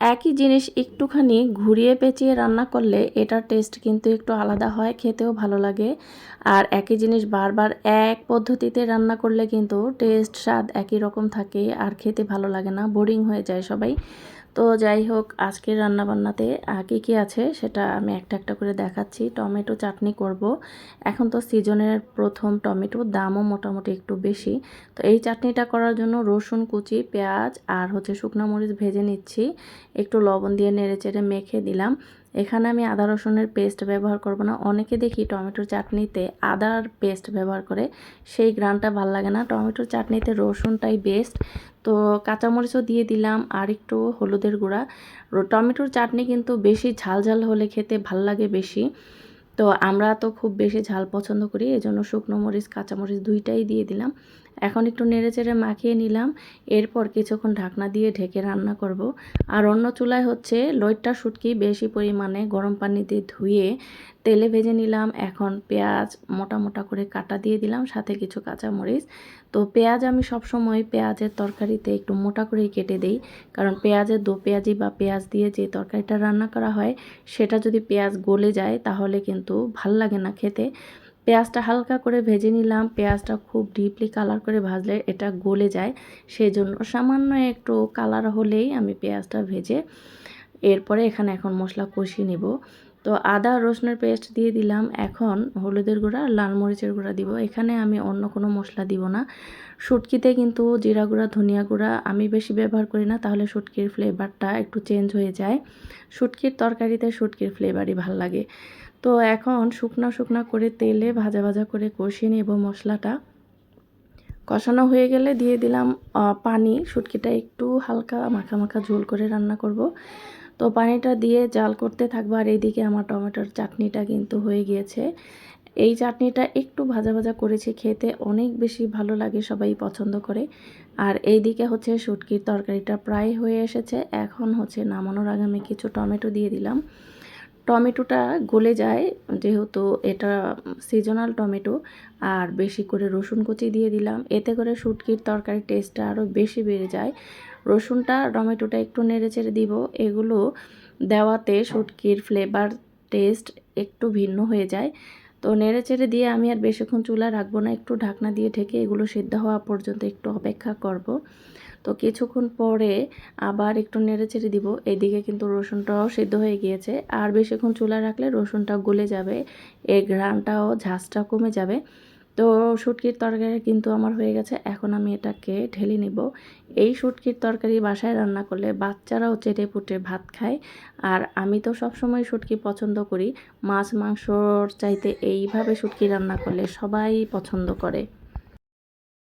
একই জিনিস একটুখানি ঘুরিয়ে পেঁচিয়ে রান্না করলে এটার টেস্ট কিন্তু একটু আলাদা হয়, খেতেও ভালো লাগে। আর একই জিনিস বারবার এক পদ্ধতিতে রান্না করলে কিন্তু টেস্ট স্বাদ একই রকম থাকে, আর খেতে ভালো লাগে না বোরিং হয়ে যায় সবাই। তো যাই হোক, আজকের রান্নাবান্নাতে কী কী আছে সেটা আমি একটা একটা করে দেখাচ্ছি। টমেটো চাটনি করব। এখন তো সিজনের প্রথম টমেটোর দামও মোটামুটি একটু বেশি। তো এই চাটনিটা করার জন্য রসুন, কুচি, পেঁয়াজ আর হচ্ছে শুকনো মরিচ ভেজে নিচ্ছি। একটু লবণ দিয়ে নেড়ে চেড়ে মেখে দিলাম। এখানে আমি আদা রসুনের পেস্ট ব্যবহার করব না। অনেকে দেখি টমেটোর চাটনিতে আদার পেস্ট ব্যবহার করে। সেই গ্রানটা ভালো লাগে না। টমেটোর চাটনিতে রসুনটাই বেস্ট তো কাঁচামরিচও দিয়ে দিলাম আর একটু হলুদের গুঁড়া। টমেটোর চাটনি কিন্তু বেশি ঝাল ঝাল হলে খেতে ভালো লাগে বেশি। তো আমরা তো খুব বেশি ঝাল পছন্দ করি, এজন্য শুকনো মরিচ, কাঁচামরিচ দুইটাই দিয়ে দিলাম। এখন একটু নেড়ে চেড়ে মাখিয়ে নিলাম। এরপর কিছুক্ষণ ঢাকনা দিয়ে ঢেকে রান্না করব। আর অন্য চুলায় হচ্ছে লইট্টা শুটকি বেশি পরিমাণে গরম পানিতে ধুয়ে তেলে ভেজে নিলাম। এখন পেঁয়াজ মোটা মোটা করে কাটা দিয়ে দিলাম, সাথে কিছু কাঁচামরিচ। তো পেঁয়াজ আমি সবসময় পেঁয়াজের তরকারিতে একটু মোটা করেই কেটে দিই। কারণ পেঁয়াজের দো পেঁয়াজি বা পেঁয়াজ দিয়ে যে তরকারিটা রান্না করা হয়, সেটা যদি পেঁয়াজ গলে যায়, তাহলে কিন্তু ভালো লাগে না খেতে। পেঁয়াজটা হালকা করে ভেজে নিলাম। পেঁয়াজটা খুব ডিপলি কালার করে ভাজলে এটা গলে যায়। সেই জন্য সামান্য একটু কালার হলেই আমি পেঁয়াজটা ভেজে এরপরে এখানে এখন মশলা কষিয়ে নেব। তো আদা, রসুনের পেস্ট দিয়ে দিলাম। এখন হলুদের গুঁড়া, লাল মরিচের গুঁড়া দিব। এখানে আমি অন্য কোনো মশলা দিব না। শুটকিতে কিন্তু জিরা গুঁড়া, ধনিয়া গুঁড়া আমি বেশি ব্যবহার করি না, তাহলে শুটকির ফ্লেভারটা একটু চেঞ্জ হয়ে যায়। শুটকির তরকারিতে শুটকির ফ্লেভারই ভালো লাগে। তো এখন শুকনা শুকনা করে তেলে ভাজা ভাজা করে কষিয়ে নেব মশলাটা। কষানো হয়ে গেলে দিয়ে দিলাম পানি। শুটকিটা একটু হালকা মাখা মাখা ঝোল করে রান্না করব। তো পানিটা দিয়ে জাল করতে থাকব। আর এইদিকে আমার টমেটোর চাটনিটা কিন্তু হয়ে গিয়েছে। এই চাটনিটা একটু ভাজা ভাজা করেছি, খেতে অনেক বেশি ভালো লাগে, সবাই পছন্দ করে। আর এই দিকে হচ্ছে শুটকির তরকারিটা প্রায় হয়ে এসেছে। এখন হচ্ছে নামানোর আগে আমি কিছু টমেটো দিয়ে দিলাম। টমেটোটা গলে যায়, যেহেতু এটা সিজনাল টমেটো, আর বেশি করে রসুন কুচি দিয়ে দিলাম। এতে করে শুটকির তরকারির টেস্টটা আরও বেশি বেড়ে যায়। রসুনটা, টমেটোটা একটু নেড়ে চেড়ে দিব। এগুলো দেওয়াতে শুটকির ফ্লেভার টেস্ট একটু ভিন্ন হয়ে যায়। তো নেড়ে চেড়ে দিয়ে আমি আর বেশিক্ষণ চুলা রাখব না, একটু ঢাকনা দিয়ে ঢেকে এগুলো সিদ্ধ হওয়া পর্যন্ত একটু অপেক্ষা করব। তো কিছুক্ষণ পরে আবার একটু নেড়ে চেড়ে দিব। এইদিকে কিন্তু রসুনটাও সিদ্ধ হয়ে গিয়েছে। আর বেশিক্ষণ চুলা রাখলে রসুনটা গলে যাবে। এর ঘ্রানটাও ঝাঁসটা কমে যাবে। তো শুটকির তরকারি কিন্তু আমার হয়ে গেছে। এখন আমি এটাকে ঢেলে নিব। এই শুটকির তরকারি বাসায় রান্না করলে বাচ্চারাও চেটে পুটে ভাত খায়। আর আমি তো সবসময় শুটকি পছন্দ করি। মাছ, মাংসর চাইতে এইভাবে শুটকি রান্না করলে সবাই পছন্দ করে।